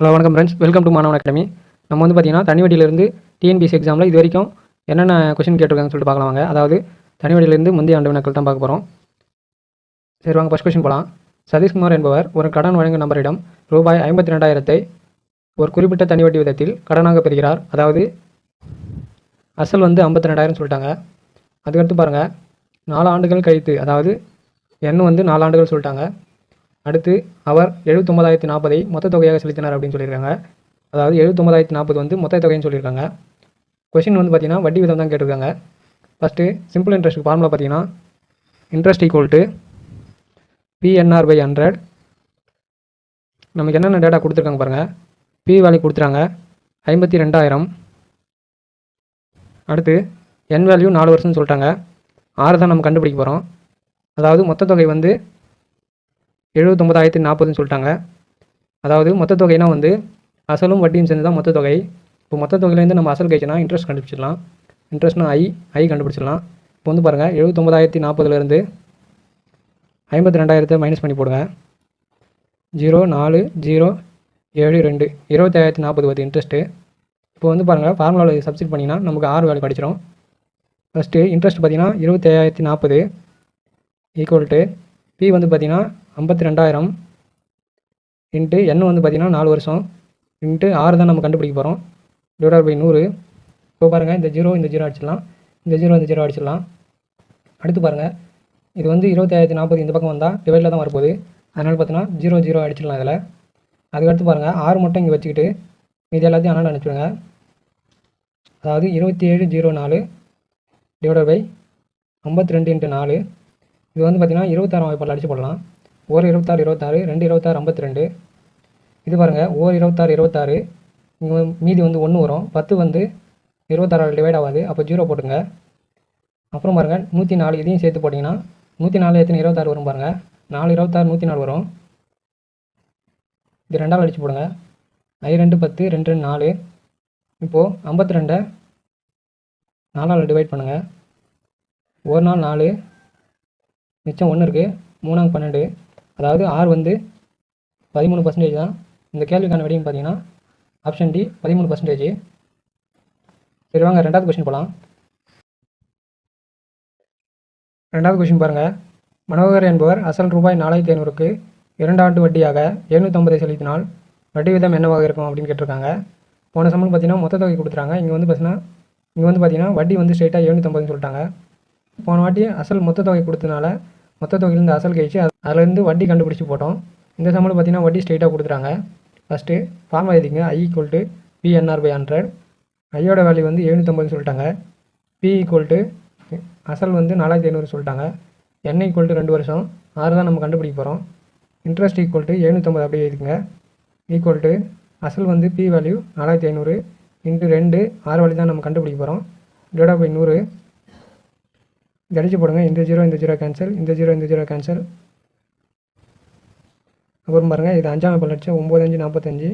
Hello வணக்கம் friends welcome to Manavan academy நம்ம வந்து பார்த்தீங்கன்னா தனி டிஎன்பிசி எக்ஸாமில் இது வரைக்கும் என்னென்ன கொஷின் கேட்டிருக்காங்கன்னு சொல்லிட்டு பார்க்கலாம் வாங்க. அதாவது தனிவெடியிலிருந்து முந்தைய ஆண்டு வினாக்கள் தான் பார்க்க போகிறோம் சரி வாங்க ஃபஸ்ட் கொஷின் போகலாம் சதீஷ்குமார் என்பவர் ஒரு கடன் வழங்கும் நபரிடம் ரூபாய் ஐம்பத்தி ரெண்டாயிரத்தை ஒரு குறிப்பிட்ட தனி வட்டி விதத்தில் கடனாக பெறுகிறார். அதாவது அசல் வந்து ஐம்பத்தி ரெண்டாயிரம் சொல்லிட்டாங்க. அதுக்கடுத்து பாருங்கள் நாலு ஆண்டுகள் கழித்து அதாவது எண்ணு வந்து நாலு ஆண்டுகள் சொல்லிட்டாங்க. அடுத்து அவர் எழுபத்தொம்பதாயிரத்தி நாற்பதை மொத்த தொகையாக செலுத்தினார் அப்படின்னு சொல்லியிருக்காங்க. அதாவது எழுபத்தொம்பதாயிரத்தி நாற்பது வந்து மொத்த தொகைன்னு சொல்லியிருக்காங்க. கொஷின் வந்து பார்த்திங்கன்னா வட்டி விதம் தான் கேட்டிருக்காங்க. ஃபஸ்ட்டு சிம்பிள் இன்ட்ரெஸ்ட் ஃபார்முலா பார்த்தீங்கன்னா interest equal to PNR by hundred நமக்கு என்னென்ன டேட்டா கொடுத்துருக்காங்க பாருங்கள் பி வேல்யூ கொடுத்துறாங்க ஐம்பத்தி ரெண்டாயிரம். அடுத்து என் வேல்யூ நாலு வருஷம்னு சொல்லிட்டாங்க. ஆறு தான் நம்ம கண்டுபிடிக்க போகிறோம் அதாவது மொத்த தொகை வந்து எழுபத்தொம்பதாயிரத்தி நாற்பதுன்னு சொல்லிட்டாங்க. அதாவது மொத்த தொகைனா வந்து அசலும் வட்டியும் சேர்ந்து தான் மொத்த தொகை. இப்போ மொத்த தொகையிலேருந்து நம்ம அசல் கழிச்சுனா இன்ட்ரெஸ்ட் கண்டுபிடிச்சிடலாம். இன்ட்ரெஸ்ட்னா ஐ ஐ கண்டுபிடிச்சிடலாம். இப்போ வந்து பாருங்கள் எழுபத்தொம்பதாயிரத்தி நாற்பதுலேருந்து ஐம்பத்தி ரெண்டாயிரத்தை மைனஸ் பண்ணி போடுங்க. ஜீரோ நாலு ஜீரோ ஏழு ரெண்டு. இருபத்தாயிரத்தி நாற்பது பத்து இன்ட்ரெஸ்ட்டு இப்போ வந்து பாருங்கள் ஃபார்முலாவில் சப்ஸ்டிட் பண்ணிங்கன்னா நமக்கு ஆறு வேலை கிடச்சிரும். ஃபஸ்ட்டு இன்ட்ரெஸ்ட் பார்த்திங்கன்னா இருபத்தையாயிரத்தி நாற்பது ஈக்குவல் டு பி வந்து பார்த்திங்கன்னா ஐம்பத்தி ரெண்டாயிரம் இன்ட்டு என் வந்து பார்த்தீங்கன்னா நாலு வருஷம் இன்ட்டு ஆறு தான் நம்ம கண்டுபிடிக்க போகிறோம் டிவைடட் பை நூறு. இப்போ பாருங்கள் இந்த ஜீரோ இந்த ஜீரோ அடிச்சிடலாம். இந்த ஜீரோ இந்த ஜீரோ அடிச்சிடலாம். அடுத்து பாருங்கள் இது வந்து இருபத்தாயிரத்தி நாற்பது இந்த பக்கம் வந்தால் டிவைடில் தான் வரப்போகுது. அதனால் பார்த்தீங்கன்னா ஜீரோ ஜீரோ அடிச்சிடலாம் இதில். அதுக்கடுத்து பாருங்கள் ஆறு மட்டும் இங்கே வச்சுக்கிட்டு இது எல்லாத்தையும் அண்ணாண்டு அனுப்பிச்சுடுங்க. அதாவது இருபத்தி ஏழு ஜீரோ நாலு டிவைடட் பை ஐம்பத்தி ரெண்டு இன்ட்டு நாலு. இது வந்து பார்த்திங்கன்னா இருபத்தாறு வாய்ப்பால் அடித்து போடலாம். ஒரு இருபத்தாறு இருபத்தாறு ரெண்டு இருபத்தாறு ஐம்பத்தி ரெண்டு இது பாருங்கள் ஓர் இருபத்தாறு இருபத்தாறு. இங்கே மீதி வந்து ஒன்று வரும். பத்து வந்து இருபத்தாறால் டிவைட் ஆகாது. அப்போ ஜீரோ போட்டுங்க அப்புறம் பாருங்கள் நூற்றி நாலு இதையும் சேர்த்து போட்டிங்கன்னா நூற்றி நாலு எத்தனை? இருபத்தாறு வரும் பாருங்கள் நாலு இருபத்தாறு நூற்றி நாலு வரும். இது ரெண்டாவது அடித்து போடுங்க. ஐ ரெண்டு பத்து ரெண்டு ரெண்டு நாலு. இப்போது ஐம்பத்தி ரெண்டை நாலால் டிவைட் பண்ணுங்கள் ஒரு நாள் நாலு. மிச்சம் ஒன்று இருக்குது மூணாங்க பன்னெண்டு. அதாவது ஆர் வந்து பதிமூணு பர்சன்டேஜ் தான். இந்த கேள்விக்கான விடையும் பார்த்தீங்கன்னா ஆப்ஷன் டி பதிமூணு பர்சன்டேஜ் சரி வாங்க ரெண்டாவது கொஷின் போகலாம் ரெண்டாவது கொஷின் பாருங்கள் மனோகர் என்பவர் அசல் ரூபாய் நாலாயிரத்தி ஐநூறுக்கு இரண்டு ஆண்டு வட்டியாக எழுநூற்றம்பதை செலுத்தினால் வட்டி விதம் என்னவாக இருக்கும் அப்படின்னு கேட்டிருக்காங்க. போன சம்பளம் பார்த்தீங்கன்னா மொத்த தொகை கொடுத்துறாங்க இங்கே வந்து பார்த்தீங்கன்னா இங்கே வந்து பார்த்தீங்கன்னா வட்டி வந்து ஸ்ட்ரெயிட்டாக எழுநூற்றம்பதுன்னு சொல்லிட்டாங்க. போன வாட்டி அசல் மொத்த தொகை கொடுத்தனால மொத்த தொகையிலேருந்து அசல் கழிச்சு அதுலேருந்து வட்டி கண்டுபிடிச்சி போட்டோம். இந்த சம்பளம் பார்த்தீங்கன்னா வட்டி ஸ்ட்ரெயிட்டாக கொடுத்துறாங்க ஃபஸ்ட்டு ஃபார்மா எழுதிங்க I equal to PNR by hundred ஐயோட வேல்யூ வந்து எழுநூற்றம்பதுன்னு சொல்லிட்டாங்க. பி ஈக்குவல் டு அசல் வந்து நாலாயிரத்தி ஐநூறு சொல்லிட்டாங்க. என் ஈக்குவல் டு ரெண்டு வருஷம். ஆறு தான் நம்ம கண்டுபிடிக்க போகிறோம் இன்ட்ரெஸ்ட் ஈக்குவல் டு எழுநூற்றம்பது அப்படியே எழுதிங்க ஈக்குவல் டு அசல் வந்து பி வேல்யூ நாலாயிரத்தி ஐநூறு. இன்ட்டு ரெண்டு ஆறு வேல்யூ தான் நம்ம கண்டுபிடிக்க போகிறோம் டிவைட் பை நூறு. இது போடுங்க. இந்த ஜீரோ இந்த ஜீரோ கேன்சல் இந்த ஜீரோ இந்த ஜீரோ கேன்சல் அப்புறம் பாருங்கள் இது அஞ்சாம் பல லட்சம் ஒம்பது அஞ்சு நாற்பத்தஞ்சு.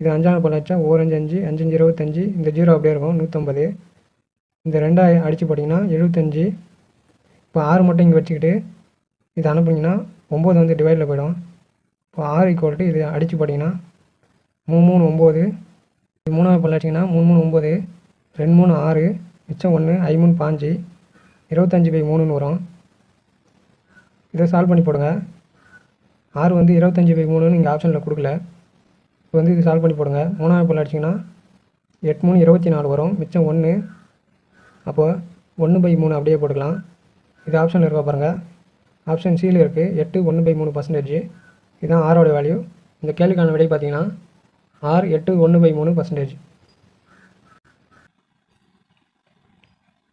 இது அஞ்சாம் பல லட்சம் ஓரஞ்சு அஞ்சு அஞ்சு அஞ்சு அஞ்சு இருபத்தஞ்சு. இந்த ஜீரோ அப்படியே இருக்கும். நூற்றம்பது இந்த ரெண்டாக அடித்து போட்டிங்கன்னா எழுபத்தஞ்சு. இப்போ ஆறு மட்டும் இங்கே வச்சுக்கிட்டு இது அனுப்புனீங்கன்னா ஒம்பது வந்து டிவைடில் போயிடும். இப்போ ஆறு ஈக்குவல் இது அடித்து போட்டிங்கன்னா மூணு மூணு ஒம்பது இது மூணாவது பல் மூணு மூணு ஒம்பது ரெண்டு மூணு ஆறு. மிச்சம் ஒன்று ஐ மூணு பாஞ்சு. இருபத்தஞ்சி பை மூணுன்னு வரும். இதை சால்வ் பண்ணி போடுங்க. ஆறு வந்து இருபத்தஞ்சி பை மூணுன்னு இங்கே ஆப்ஷனில் கொடுக்கல. இப்போ வந்து இது சால்வ் பண்ணி போடுங்க. மூணாவது பல் அடிச்சிங்கன்னா எட்டு மூணு இருபத்தி நாலு வரும். மிச்சம் ஒன்று அப்போது ஒன்று பை மூணு அப்படியே போட்டுக்கலாம். இது ஆப்ஷனில் இருக்கா பாருங்கள் ஆப்ஷன் சியில் இருக்குது எட்டு ஒன்று பை மூணு பர்சன்டேஜ் இதுதான் ஆரோட வேல்யூ இந்த கேள்விக்கான விடை பார்த்தீங்கன்னா ஆறு எட்டு ஒன்று பை மூணு பர்சன்டேஜ்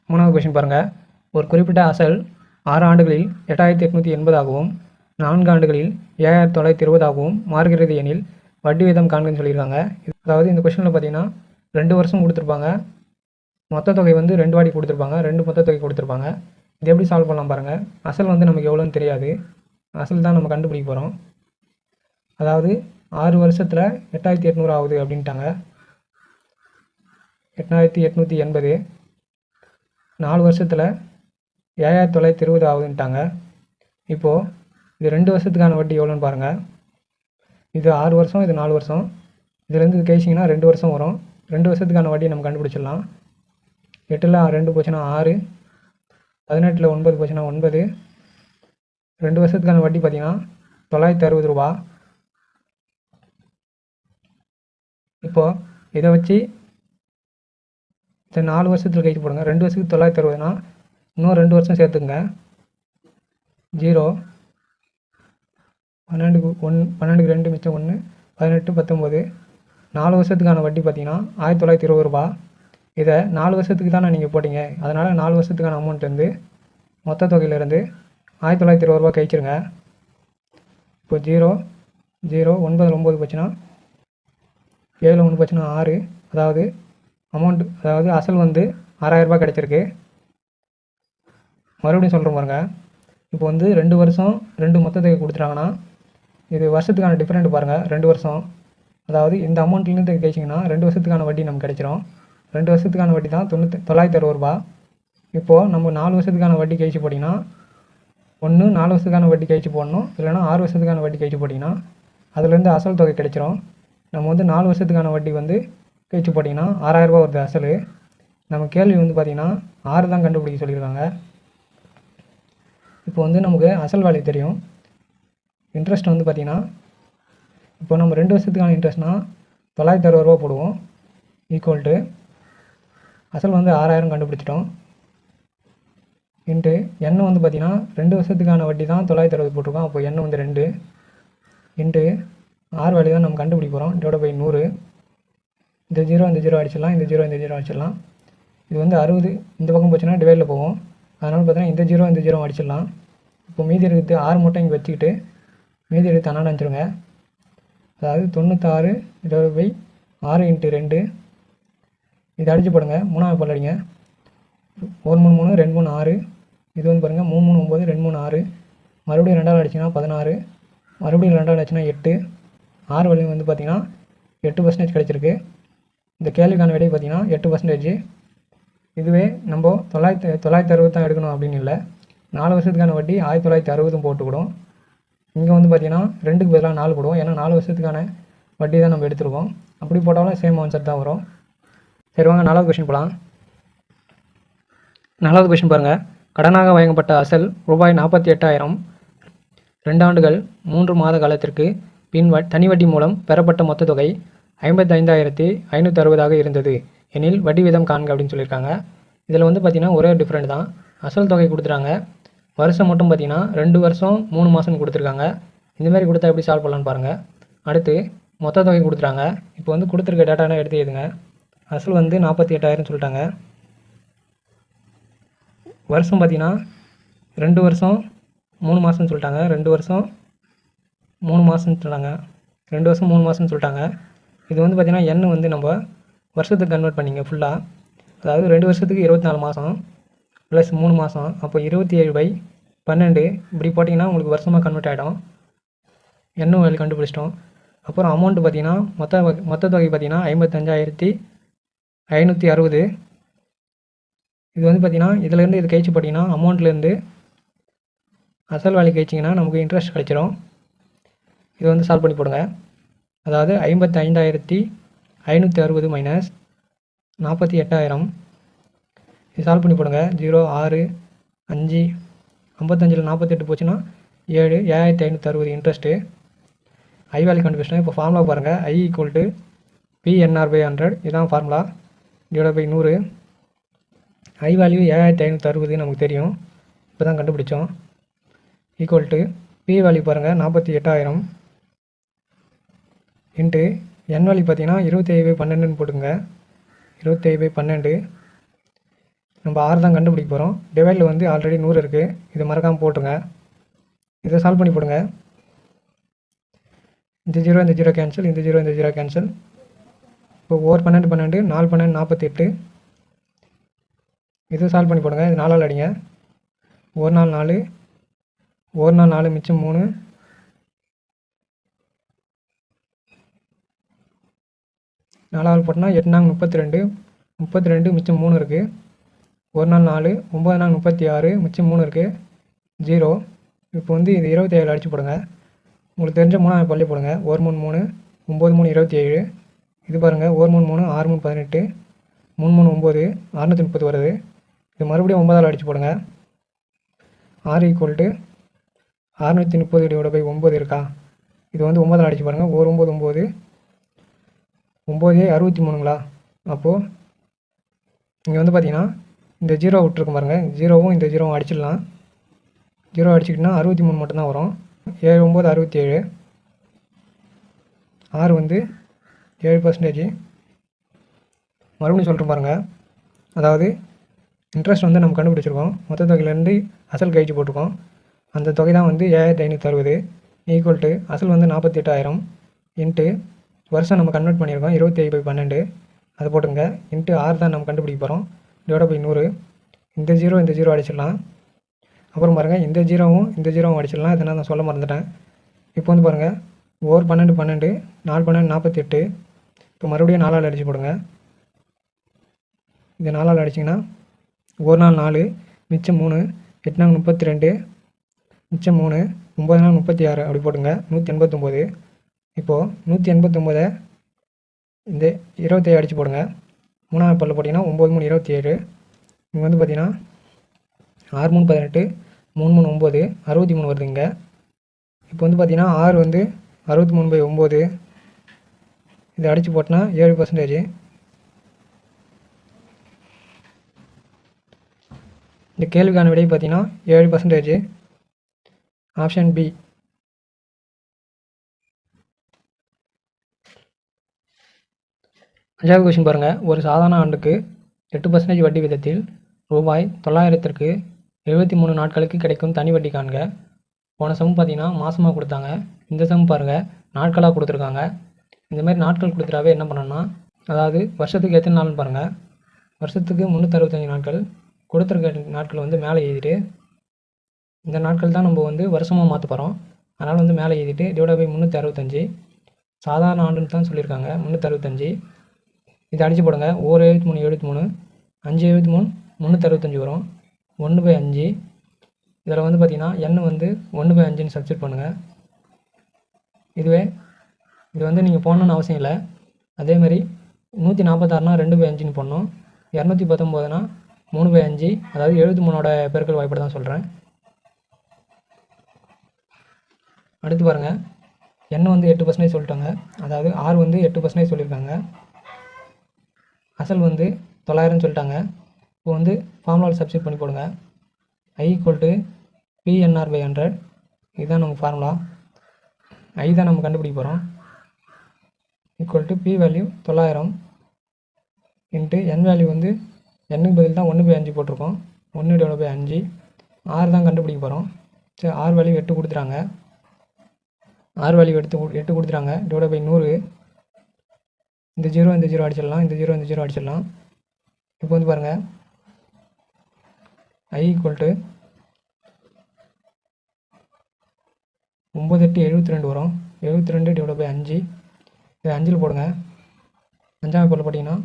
மூணாவது கொஷின் பாருங்கள் ஒரு குறிப்பிட்ட அசல் ஆறு ஆண்டுகளில் எட்டாயிரத்தி எட்நூற்றி எண்பதாகவும் நான்கு ஆண்டுகளில் ஏழாயிரத்தி தொள்ளாயிரத்தி இருபதாகவும் மாறுகிறது எனில் வட்டி வீதம் காண்கன்னு சொல்லியிருக்காங்க. அதாவது இந்த கொஷனில் பார்த்தீங்கன்னா ரெண்டு வருஷம் கொடுத்துருப்பாங்க. மொத்த தொகை வந்து ரெண்டு வாட்டி கொடுத்துருப்பாங்க. ரெண்டு மொத்த தொகை கொடுத்துருப்பாங்க. இது எப்படி சால்வ் பண்ணலாம் பாருங்கள் அசல் வந்து நமக்கு எவ்வளோன்னு தெரியாது. அசல் தான் நம்ம கண்டுபிடிக்க போகிறோம் அதாவது ஆறு வருஷத்தில் எட்டாயிரத்தி எட்நூறு ஆகுது அப்படின்ட்டாங்க. எட்டாயிரத்தி எட்நூற்றி எண்பது. நாலு வருஷத்தில் ஏழாயிரத்தி தொள்ளாயிரத்தி இருபது ஆகுதுன்ட்டாங்க இப்போது இது ரெண்டு வருஷத்துக்கான வட்டி எவ்வளோன்னு பாருங்கள் இது ஆறு வருஷம் இது நாலு வருஷம். இதுலேருந்து இது கழிச்சிங்கன்னா ரெண்டு வருஷம் வரும். ரெண்டு வருஷத்துக்கான வட்டி நம்ம கண்டுபிடிச்சிடலாம். எட்டில் ரெண்டு போச்சுன்னா ஆறு. பதினெட்டில் ஒன்பது போச்சுன்னா ஒன்பது. ரெண்டு வருஷத்துக்கான வட்டி பார்த்திங்கன்னா தொள்ளாயிரத்தி அறுபது ரூபா. இப்போது இதை வச்சு இந்த நாலு வருஷத்தில் கழிச்சு போடுங்க. ரெண்டு வருஷத்துக்கு தொள்ளாயிரத்தி அறுபதுனா இன்னும் ரெண்டு வருஷம் சேர்த்துங்க ஜீரோ. பன்னெண்டுக்கு ஒன் பன்னெண்டுக்கு ரெண்டு மிச்சம் ஒன்று பதினெட்டு பத்தொம்போது. நாலு வருஷத்துக்கான வட்டி பார்த்தீங்கன்னா ஆயிரத்தி தொள்ளாயிரத்தி இருபது ரூபா. இதை நாலு வருஷத்துக்கு தானே நீங்கள் போட்டிங்க. அதனால் நாலு வருஷத்துக்கான அமௌண்ட் வந்து மொத்த தொகையிலேருந்து ஆயிரத்தி தொள்ளாயிரத்தி இருபது ரூபா கழிச்சிருங்க. இப்போ ஜீரோ ஜீரோ ஒன்பது ஒம்பது போச்சுன்னா ஏழு ஒன்று போச்சுன்னா ஆறு. அதாவது அமௌண்ட் அதாவது அசல் வந்து ஆறாயிரரூபா கிடச்சிருக்கு. மறுபடியும் சொல்கிற பாருங்க. இப்போ வந்து ரெண்டு வருஷம் ரெண்டு மொத்த தொகை கொடுத்துட்டாங்கன்னா இது வருஷத்துக்கான டிஃப்ரெண்ட் பாருங்கள் ரெண்டு வருஷம். அதாவது இந்த அமௌண்ட்லேருந்து கழிச்சிங்கன்னா ரெண்டு வருஷத்துக்கான வட்டி நமக்கு கிடைச்சிரும். ரெண்டு வருஷத்துக்கான வட்டி தான் தொண்ணூற்றி தொள்ளாயிரத்தி அறுபது ரூபா இப்போது நம்ம நாலு வருஷத்துக்கான வட்டி கழிச்சு போட்டிங்கன்னா ஒன்று நாலு வருஷத்துக்கான வட்டி கழிச்சு போடணும். இல்லைனா ஆறு வருஷத்துக்கான வட்டி கழிச்சு போட்டிங்கன்னா அதுலேருந்து அசல் தொகை கிடைச்சிரும். நம்ம வந்து நாலு வருஷத்துக்கான வட்டி வந்து கழிச்சு போட்டிங்கன்னா ஆறாயிரரூபா வருது அசல். நம்ம கேள்வி வந்து பார்த்திங்கன்னா ஆறு தான் கண்டுபிடிக்க சொல்லியிருக்காங்க. இப்போ வந்து நமக்கு அசல் வேல்யூ தெரியும். இன்ட்ரெஸ்ட் வந்து பார்த்திங்கன்னா இப்போ நம்ம ரெண்டு வருஷத்துக்கான இன்ட்ரெஸ்ட்னால் தொள்ளாயிரத்தி அறுபது ரூபா போடுவோம். ஈக்குவல் டு அசல் வந்து ஆறாயிரம் கண்டுபிடிச்சிட்டோம். இன்ட்டு எண்ணெய் வந்து பார்த்திங்கன்னா ரெண்டு வருஷத்துக்கான வட்டி தான் தொள்ளாயிரத்தி அறுபது போட்டிருக்கோம். அப்போ எண்ணெய் வந்து ரெண்டு. இன்ட்டு ஆறு வேல்யூ தான் நம்ம கண்டுபிடிக்க போகிறோம் டிவைட் பை நூறு. இந்த ஜீரோ இந்த ஜீரோ அடிச்சிடலாம். இந்த ஜீரோ இந்த ஜீரோ அடிச்சிடலாம். இது வந்து அறுபது இந்த பக்கம் போச்சுன்னா டிவைடில் போகும் அதனால் பார்த்தீங்கன்னா இந்த ஜீரோ இந்த ஜீரோ அடிச்சிடலாம். இப்போ மீதி இருக்கிறது ஆறு மட்டும் இங்கே வச்சுக்கிட்டு மீதி எடுத்து அண்ணாட அனுப்பிச்சிருங்க அதாவது தொண்ணூத்தாறு இருபது பை ஆறு இன்ட்டு ரெண்டு. இதை அடிச்சு போடுங்க. மூணாவது பல் அடிங்க. ஒரு மூணு மூணு ரெண்டு மூணு ஆறு. இது வந்து பாருங்கள் மூணு மூணு ஒம்பது ரெண்டு மூணு ஆறு. மறுபடியும் ரெண்டாவது அடிச்சிங்கன்னா பதினாறு. மறுபடியும் ரெண்டாவது அடிச்சுன்னா எட்டு. ஆறு வழி வந்து பார்த்திங்கன்னா எட்டு பர்சன்டேஜ் கிடச்சிருக்கு. இந்த கேள்விக்கான விடை பார்த்திங்கன்னா எட்டு பர்சன்டேஜ் இதுவே நம்ம தொள்ளாயிரத்தி தொள்ளாயிரத்தி அறுபது தான் எடுக்கணும் அப்படின்னு இல்லை. நாலு வருஷத்துக்கான வட்டி ஆயிரத்தி தொள்ளாயிரத்தி அறுபதும் போட்டுக்கிடும். இங்கே வந்து பார்த்திங்கன்னா ரெண்டுக்கு பதிலாக நாலு போடுவோம். ஏன்னா நாலு வருஷத்துக்கான வட்டி தான் நம்ம எடுத்துருக்கோம். அப்படி போட்டாலும் சேம் ஆன்சர் தான் வரும். சரி வாங்க நாலாவது கொஷின் போகலாம் நாலாவது கொஷின் பாருங்கள் கடனாக வழங்கப்பட்ட அசல் ரூபாய் நாற்பத்தி எட்டாயிரம். ரெண்டு ஆண்டுகள் மூன்று மாத காலத்திற்கு பின் வ தனி வட்டி மூலம் பெறப்பட்ட மொத்த தொகை ஐம்பத்தி ஐந்தாயிரத்தி ஐநூற்றி அறுபதாக இருந்தது. எனில் வட்டி வீதம் காண்க அப்படின்னு சொல்லியிருக்காங்க. இதில் வந்து பார்த்திங்கன்னா ஒரே டிஃப்ரெண்ட் தான். அசல் தொகை கொடுத்துறாங்க வருஷம் மட்டும் பார்த்திங்கன்னா ரெண்டு வருஷம் மூணு மாதம்னு கொடுத்துருக்காங்க. இந்தமாரி கொடுத்தா எப்படி சால்வ் பண்ணலான்னு பாருங்கள் அடுத்து மொத்த தொகை கொடுத்துறாங்க இப்போ வந்து கொடுத்துருக்க டேட்டாலாம் எடுத்து எழுதுங்க. அசல் வந்து நாற்பத்தி எட்டாயிரம் சொல்லிட்டாங்க. வருஷம் பார்த்திங்கன்னா ரெண்டு வருஷம் மூணு மாதம்னு சொல்லிட்டாங்க. ரெண்டு வருஷம் மூணு மாதம்னு சொல்லிட்டாங்க ரெண்டு வருஷம் மூணு மாதம்னு சொல்லிட்டாங்க. இது வந்து பார்த்திங்கன்னா எண்ணெய் வந்து நம்ம வருஷத்துக்கு கன்வெர்ட் பண்ணிங்க ஃபுல்லாக அதாவது ரெண்டு வருஷத்துக்கு இருபத்தி நாலு மாதம் ப்ளஸ் மூணு மாதம் அப்போ இருபத்தி ஏழு பை பன்னெண்டு. இப்படி போட்டிங்கன்னா உங்களுக்கு வருஷமாக கன்வெர்ட் ஆகிடும் என்ன வேலை கண்டுபிடிச்சிட்டோம். அப்புறம் அமௌண்ட்டு பார்த்தீங்கன்னா மொத்த மொத்த தொகை பார்த்தீங்கன்னா ஐம்பத்தஞ்சாயிரத்தி ஐநூற்றி அறுபது. இது வந்து பார்த்தீங்கன்னா இதுலேருந்து இது கழிச்சு போட்டிங்கன்னா அமௌண்ட்லேருந்து அசல் வேலை கழிச்சிங்கன்னா நமக்கு இன்ட்ரெஸ்ட் கிடைச்சிரும். இது வந்து சால்வ் பண்ணி போடுங்க. அதாவது ஐம்பத்தி ஐந்தாயிரத்தி ஐநூற்றி அறுபது மைனஸ் நாற்பத்தி எட்டாயிரம். இது சால்வ் பண்ணி போடுங்க. ஜீரோ ஆறு அஞ்சு ஐம்பத்தஞ்சில் நாற்பத்தெட்டு போச்சுன்னா ஏழு ஏழாயிரத்தி ஐநூற்றி அறுபது இன்ட்ரெஸ்ட்டு ஐ வேல்யூ கண்டுபிடிச்சினா இப்போ ஃபார்முலா பாருங்கள் I equal to PNR by hundred இதான் ஃபார்முலா டிவைட் பை நூறு. ஐ வேல்யூ ஏழாயிரத்தி ஐநூற்றி அறுபது நமக்கு தெரியும். இப்போ தான் கண்டுபிடிச்சோம். ஈக்குவல் டு பி வேல்யூ பாருங்கள் நாற்பத்தி எட்டாயிரம். இன்ட்டு என் வேல்யூ பார்த்தீங்கன்னா இருபத்தேழு பை பன்னெண்டுன்னு போட்டுங்க இருபத்தேழு பை பன்னெண்டு. நம்ம ஆறு தான் கண்டுபிடிக்க போகிறோம் டிவைடில் வந்து ஆல்ரெடி நூறு இருக்குது இதை மறக்காமல் போட்டுருங்க. இதை சால்வ் பண்ணி போடுங்க. இந்த ஜீரோ இந்த ஜீரோ கேன்சல் இந்த ஜீரோ இந்த ஜீரோ கேன்சல் இப்போ ஓர் பன்னெண்டு பன்னெண்டு நாலு பன்னெண்டு நாற்பத்தெட்டு இது சால்வ் பண்ணி போடுங்க. இது நாலால் அடிங்க. ஒரு நாள் நாலு. ஒரு நாள் நாலு மிச்சம் மூணு. நாலாவது போட்டோம்னா எட்டு நாங்கள் முப்பத்தி ரெண்டு முப்பத்தி ரெண்டு மிச்சம் மூணு இருக்குது ஒரு நாள் நாலு ஒம்பது நாள் முப்பத்தி ஆறு மிச்சம் மூணு இருக்குது ஜீரோ. இப்போ வந்து இது இருபத்தி ஏழு அடிச்சு போடுங்க. உங்களுக்கு தெரிஞ்ச மூணாவது பள்ளி போடுங்க. ஒரு மூணு மூணு ஒம்பது மூணு இருபத்தி ஏழு இது பாருங்கள் ஒரு மூணு மூணு ஆறு மூணு பதினெட்டு மூணு மூணு ஒம்பது அறுநூற்றி முப்பது வருது. இது மறுபடியும் ஒம்பதால் அடிச்சு போடுங்க. ஆறு ஈக்குவல் டு அறுநூற்றி முப்பது டிவைட் பை ஒம்பது இருக்கா? இது வந்து ஒம்பதால் அடிச்சு பாருங்கள் ஒரு ஒம்பது ஒம்பது ஒம்பது அறுபத்தி மூணுங்களா அப்போது இங்கே வந்து பார்த்தீங்கன்னா இந்த ஜீரோ விட்ருக்கும் பாருங்கள் ஜீரோவும் இந்த ஜீரோவும் அடிச்சிடலாம். ஜீரோ அடிச்சுக்கிட்டோன்னா அறுபத்தி மூணு மட்டும்தான் வரும். ஏழு ஒம்பது அறுபத்தி ஏழு ஆறு வந்து ஏழு பர்சன்டேஜ் மறுபடியும் சொல்லிட்டு பாருங்கள் அதாவது இன்ட்ரெஸ்ட் வந்து நம்ம கண்டுபிடிச்சிருக்கோம். மொத்த தொகையிலேருந்து அசல் கழிச்சு போட்டிருக்கோம். அந்த தொகை தான் வந்து ஏழாயிரத்தி ஐநூற்றி அறுபது. ஈக்குவல் டு அசல் வந்து நாற்பத்தி எட்டாயிரம் இன்ட்டு வருஷம் நம்ம கன்வெர்ட் பண்ணியிருக்கோம். இருபத்தி பை பன்னெண்டு. அதை போட்டுங்க இன்ட்டு ஆறு தான் நம்ம கண்டுபிடிக்க போகிறோம் டிவைட் பை நூறு. இந்த ஜீரோ இந்த ஜீரோ அடிச்சிடலாம். அப்புறம் பாருங்கள் இந்த ஜீரோவும் இந்த ஜீரோவும் அடிச்சிடலாம். இதனால் நான் சொல்ல மறந்துட்டேன். இப்போ வந்து பாருங்கள் ஓர் பன்னெண்டு பன்னெண்டு நாலு பன்னெண்டு நாற்பத்தி எட்டு இப்போ மறுபடியும் நாலால் அடிச்சு போடுங்க. இந்த நாலால் அடிச்சிங்கன்னா ஒரு நாள் நாலு மிச்சம் மூணு எட்டு நாள் முப்பத்தி ரெண்டு மிச்சம் மூணு ஒம்பது நாள் முப்பத்தி ஆறு அப்படி போட்டுங்க நூற்றி எண்பத்தொம்போது. இப்போது நூற்றி எண்பத்தொம்போதை இந்த இருபத்தேழு அடித்து போடுங்க. மூணாவது பல்ல போட்டிங்கன்னா ஒம்பது மூணு இருபத்தி ஏழு இங்கே வந்து பார்த்தீங்கன்னா ஆறு மூணு பதினெட்டு மூணு மூணு ஒம்பது அறுபத்தி மூணு வருது இங்கே இப்போ வந்து பார்த்தீங்கன்னா ஆறு வந்து அறுபத்தி மூணு பை ஒம்பது. இதை அடித்து போட்டோன்னா ஏழு பர்சன்டேஜ் இந்த கேள்விக்கான விடை பார்த்தீங்கன்னா ஏழு பர்சன்டேஜ் ஆப்ஷன் பி அஞ்சாவது கொஷின் பாருங்கள் ஒரு சாதாரண ஆண்டுக்கு எட்டு பர்சன்டேஜ் வட்டி விதத்தில் ரூபாய் தொள்ளாயிரத்திற்கு எழுபத்தி மூணு நாட்களுக்கு கிடைக்கும் தனி வட்டி காண்க. போன சம் பார்த்தீங்கன்னா மாதமாக கொடுத்தாங்க. இந்த சம் பாருங்கள் நாட்களாக கொடுத்துருக்காங்க. இந்த மாதிரி நாட்கள் கொடுத்துட்டாவே என்ன பண்ணணும்னா அதாவது வருஷத்துக்கு எத்தனை நாள்னு பாருங்கள் வருஷத்துக்கு முந்நூற்றறுபத்தஞ்சு நாட்கள். கொடுத்துருக்க நாட்கள் வந்து மேலே எழுதிட்டு இந்த நாட்கள் தான் நம்ம வந்து வருஷமாக மாற்ற போகிறோம் அதனால் வந்து மேலே எழுதிட்டு டிவைட் பை முந்நூற்றி அறுபத்தஞ்சி சாதாரண ஆண்டுன்னு தான் சொல்லியிருக்காங்க. முந்நூற்றி அறுபத்தஞ்சி இதை அடித்து போடுங்க. ஒரு எழுபத்தி மூணு எழுபத்தி மூணு அஞ்சு எழுபத்தி மூணு முந்நூற்றி அறுபத்தஞ்சி வரும். ஒன்று பை அஞ்சு. இதில் வந்து பார்த்தீங்கன்னா எண்ணெய் வந்து ஒன்று பை அஞ்சுன்னு சப்ஸ்டியூட் பண்ணுங்கள் இதுவே இது வந்து நீங்கள் போடணுன்னு அவசியம் இல்லை. அதே மாதிரி நூற்றி நாற்பத்தாறுனா ரெண்டு பை அஞ்சுன்னு போடணும். இரநூத்தி பத்தொம்போதுனா மூணு பை அஞ்சு. அதாவது எழுபத்தி மூணோட பெருக்கள் வாய்ப்பு தான் சொல்கிறேன் அடுத்து பாருங்கள் எண்ணெய் வந்து எட்டு பர்சன்டேஜ் சொல்லிட்டாங்க. அதாவது ஆறு வந்து எட்டு பர்சன்டேஜ் சொல்லியிருக்காங்க. அசல் வந்து தொள்ளாயிரம்னு சொல்லிட்டாங்க. இப்போ வந்து ஃபார்முலாவில் சப்ஸ்டியூட் பண்ணி போடுங்க. I equal to PNR by hundred இதுதான் நம்ம ஃபார்முலா ஐ தான் நம்ம கண்டுபிடிக்க போகிறோம் ஈக்குவல் டு பி வேல்யூ தொள்ளாயிரம் இன்ட்டு என் வேல்யூ வந்து எண்ணுக்கு பதில் தான் ஒன்று பை அஞ்சு போட்டிருக்கோம். ஒன்று டிவைட் பை அஞ்சு. ஆறு தான் கண்டுபிடிக்க போகிறோம் சரி ஆறு வேல்யூ எட்டு கொடுத்துறாங்க ஆறு வேல்யூ எடுத்து எட்டு கொடுத்துறாங்க டிவைட் பை நூறு. இந்த ஜீரோ இந்த ஜீரோ அடிச்சிடலாம் இந்த ஜீரோ இந்த ஜீரோ அடிச்சிடலாம். இப்போ வந்து பாருங்கள் ஐ ஈக்குவல் டு ஒம்பது எட்டு எழுபத்தி ரெண்டு வரும். எழுபத்தி ரெண்டு டிவைட் பை அஞ்சு. இதை அஞ்சில் போடுங்க. அஞ்சாவது பொருள் பார்த்தீங்கன்னா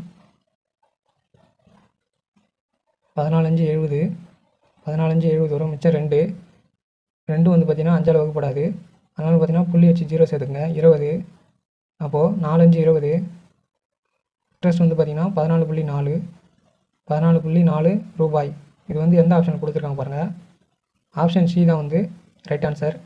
பதினாலஞ்சு எழுபது பதினாலஞ்சு எழுபது வரும். மிச்சம் ரெண்டு. ரெண்டு வந்து பார்த்தீங்கன்னா அஞ்சால் வகுப்படாது அதனால் பார்த்தீங்கன்னா புள்ளி வச்சு ஜீரோ சேர்த்துக்குங்க. இருபது. அப்போது நாலஞ்சு இருபது. இன்ட்ரெஸ்ட் வந்து பார்த்தீங்கன்னா பதினாலு புள்ளி நாலு பதினாலு புள்ளி நாலு ரூபாய். இது வந்து எந்த ஆப்ஷன் கொடுத்துருக்காங்க பாருங்கள் ஆப்ஷன் சி தான் வந்து ரைட் ஆன்சர்